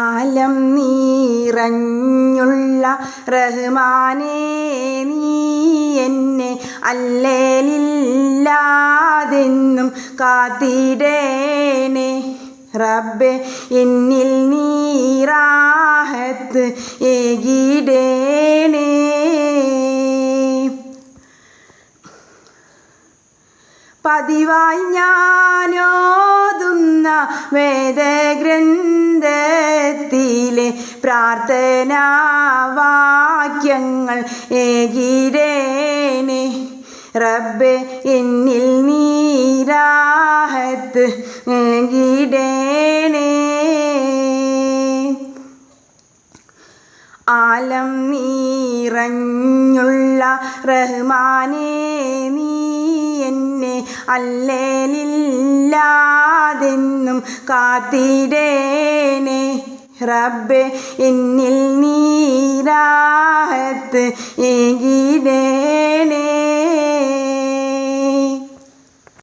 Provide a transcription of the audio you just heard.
ആലം നീറഞ്ഞുള്ള റഹ്മാനേ നീ എന്നെ അല്ലേലില്ലാതെന്നും കാത്തിടേനെ റബ്ബെ എന്നിൽ നീറാഹത്ത് ഏകിടേനെ പതിവായി ഞാനോതുന്ന പ്രാർത്ഥനാ വാക്യങ്ങൾ ഏകിരേനെ. റബ്ബെ എന്നിൽ നീരാഹത്ത് ഏകിടേനെ. ആലം നീറഞ്ഞുള്ള റഹ്മാനെ നീ എന്നെ അല്ലേലില്ലാതെന്നും കാത്തിടേണേ റബ്ബെ എന്നിൽ നീരാഹത്ത് ഏകിടേണേ